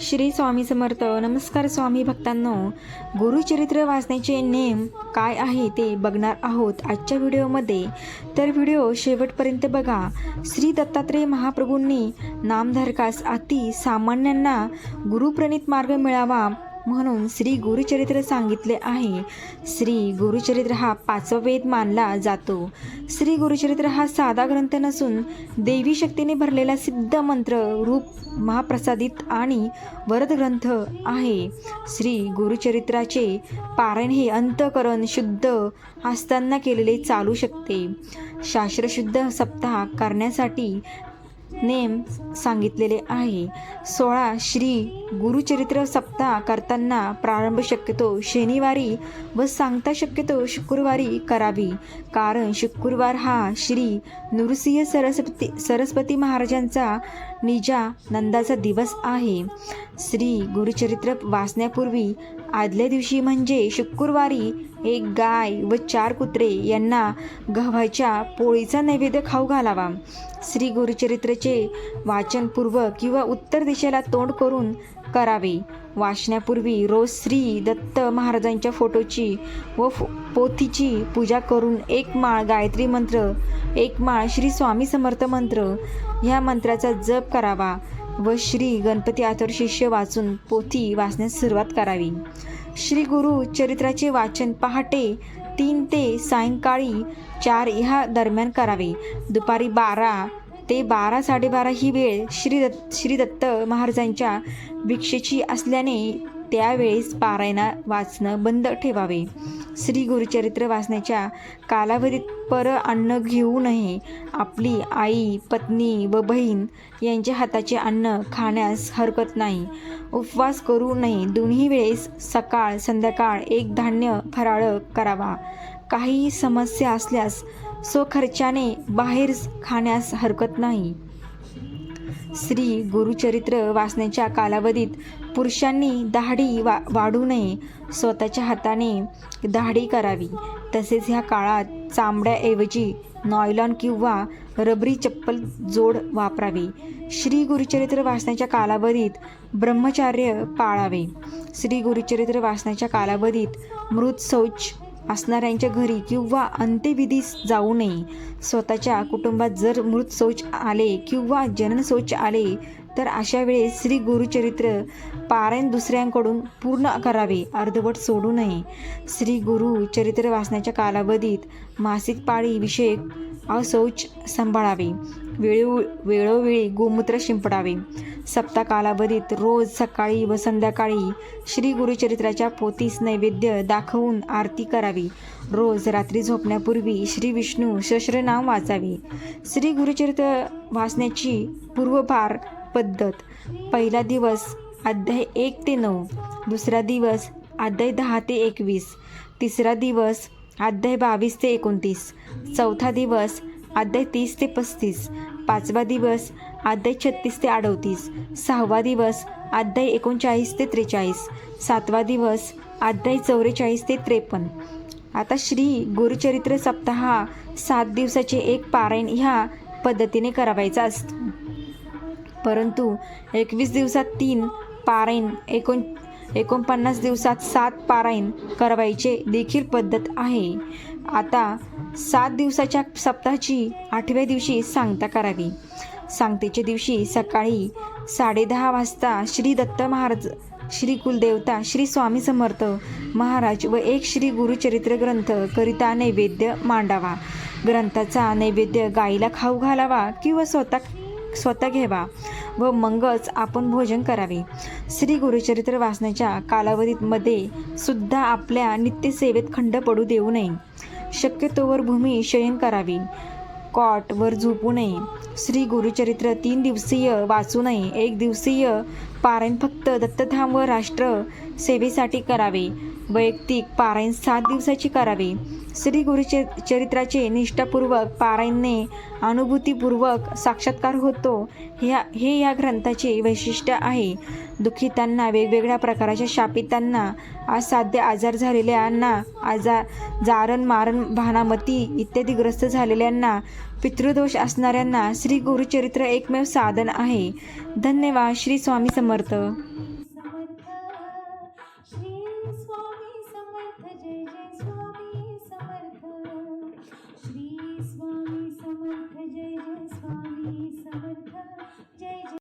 श्री स्वामी समर्थ. नमस्कार स्वामी भक्तांनो. गुरुचरित्र वाचण्याचे नेम काय आहे ते बघणार आहोत आजच्या व्हिडिओमध्ये. तर व्हिडिओ शेवटपर्यंत बघा. श्री दत्तात्रेय महाप्रभूंनी नामधारकास अति सामान्यांना गुरुप्रणित मार्ग मिळावा म्हणून श्री गुरुचरित्र सांगितले आहे. श्री गुरुचरित्र हा पाचवा वेद मानला जातो. श्री गुरुचरित्र हा साधा ग्रंथ नसून देवी शक्तीने भरलेला सिद्ध मंत्र रूप महाप्रसादित आणि वरद ग्रंथ आहे. श्री गुरुचरित्राचे पारायण हे अंतकरण शुद्ध असताना केलेले चालू शकते. शास्त्रशुद्ध सप्ताह करण्यासाठी नेम सांगितलेले आहे. सोळा श्री गुरुचरित्र सप्ताह करताना प्रारंभ शक्यतो शनिवारी व सांगता शक्यतो शुक्रवारी करावी. कारण शुक्रवार हा श्री नृसिंह सरस्वती सरस्वती महाराजांचा निजा नंदाचा दिवस आहे. श्री गुरुचरित्र वाचण्यापूर्वी आदल्या दिवशी म्हणजे शुक्रवारी एक गाय व चार कुत्रे यांना गव्हाच्या पोळीचा नैवेद्य खाऊ घालावा. श्री गुरुचरित्रचे वाचनपूर्वक किंवा उत्तर दिशेला तोंड करून करावे. वाचण्यापूर्वी रोज श्री दत्त महाराजांच्या फोटोची व फो पोथीची पूजा करून एक माळ गायत्री मंत्र एक माळ श्री स्वामी समर्थ मंत्र ह्या मंत्राचा जप करावा व श्री गणपती आतर शिष्य वाचून पोथी वाचण्यास सुरुवात करावी. श्री गुरु चरित्राचे वाचन पहाटे तीन ते सायंकाळी चार ह्या दरम्यान करावे. दुपारी बारा ते बारा साडेबारा ही वेळ श्री दत्त श्री दत्त महाराजांच्या भिक्षेची असल्याने त्यावेळेस पारायणा वाचणं बंद ठेवावे. श्री गुरुचरित्र वाचण्याच्या कालावधीत पर अन्न घेऊ नये. आपली आई पत्नी व बहीण यांच्या हाताचे अन्न खाण्यास हरकत नाही. उपवास करू नये. दोन्ही वेळेस सकाळ संध्याकाळ एक धान्य फराळ करावा. काही समस्या असल्यास स्वखर्चाने बाहेर खाण्यास हरकत नाही. श्री गुरुचरित्र वाचण्याच्या कालावधीत पुरुषांनी दाढी वा वाढू नये. स्वतःच्या हाताने दाढी करावी. तसेच ह्या काळात चांबड्याऐवजी नॉयलॉन किंवा रबरी चप्पल जोड वापरावी. श्री गुरुचरित्र वाचण्याच्या कालावधीत ब्रह्मचार्य पाळावे. श्री गुरुचरित्र वाचण्याच्या कालावधीत मृत शौच असणाऱ्यांच्या घरी किंवा अंत्यविधीस जाऊ नये. स्वतःच्या कुटुंबात जर मृत शौच आले किंवा जनन शौच आले तर अशा वेळेस श्री गुरुचरित्र पारायण दुसऱ्यांकडून पूर्ण करावे अर्धवट सोडू नये. श्री गुरु चरित्र वाचण्याच्या कालावधीत मासिक पाळी विषयक अशौच सांभाळावे. वेळो वेळोवेळी गोमूत्र शिंपडावे. सप्ताह कालावधीत रोज सकाळी व संध्याकाळी श्री गुरुचरित्राच्या पोतीस नैवेद्य दाखवून आरती करावी. रोज रात्री झोपण्यापूर्वी श्री विष्णू नाम वाचावे. श्री गुरुचरित्र वाचण्याची पूर्वभार पद्धत. पहिला दिवस अध्याय एक ते नऊ दुसरा दिवस अध्याय दहा ते एकवीस तिसरा दिवस अध्याय बावीस ते एकोणतीस चौथा दिवस अध्याय तीस ते पस्तीस पाचवा दिवस अध्याय छत्तीस ते अडतीस. सहावा दिवस अध्याय एकोणचाळीस ते त्रेचाळीस. सातवा दिवस अध्याय चौवेचाळीस ते त्रेपन्न. आता श्री गुरुचरित्र सप्ताह सात दिवसाचे एक पारायण ह्या पद्धतीने करावायचा असतो. परंतु एकवीस दिवसात तीन पारायण एकोण एकोणपन्नास दिवसात सात पारायण करावायचे देखील पद्धत आहे. आता सात दिवसाच्या सप्ताहाची आठव्या दिवशी सांगता करावी. सांगतेच्या दिवशी सकाळी साडेदहा वाजता श्री दत्त महाराज श्री कुलदेवता श्री स्वामी समर्थ महाराज व एक श्री गुरुचरित्र ग्रंथ करिता नैवेद्य मांडावा. ग्रंथाचा नैवेद्य गाईला खाऊ घालावा किंवा स्वतः स्वतः घ्यावा व मगच आपण भोजन करावे. श्री गुरुचरित्र वाचण्याच्या कालावधीमध्ये सुद्धा आपल्या नित्यसेवेत खंड पडू देऊ नये. शक्यतोवर भूमी शयन करावी. कॉट वर झोपू नये. श्री गुरुचरित्र तीन दिवसीय वाचू नये. एक दिवसीय पारायण फक्त दत्तधाम व राष्ट्र सेवेसाठी करावे. वैयक्तिक पारायण सात दिवसाची करावे. श्री गुरुचे चरित्राचे निष्ठापूर्वक पारायणने अनुभूतीपूर्वक साक्षात्कार होतो. ह्या हे या ग्रंथाचे वैशिष्ट्य आहे. दुःखितांना वेगवेगळ्या प्रकारच्या शापितांना असाध्य आजार झालेल्यांना आजार जारण मारण भानामती इत्यादी ग्रस्त झालेल्यांना पितृदोष असणाऱ्यांना श्री गुरुचरित्र एकमेव साधन आहे. धन्यवाद. श्री स्वामी समर्थ.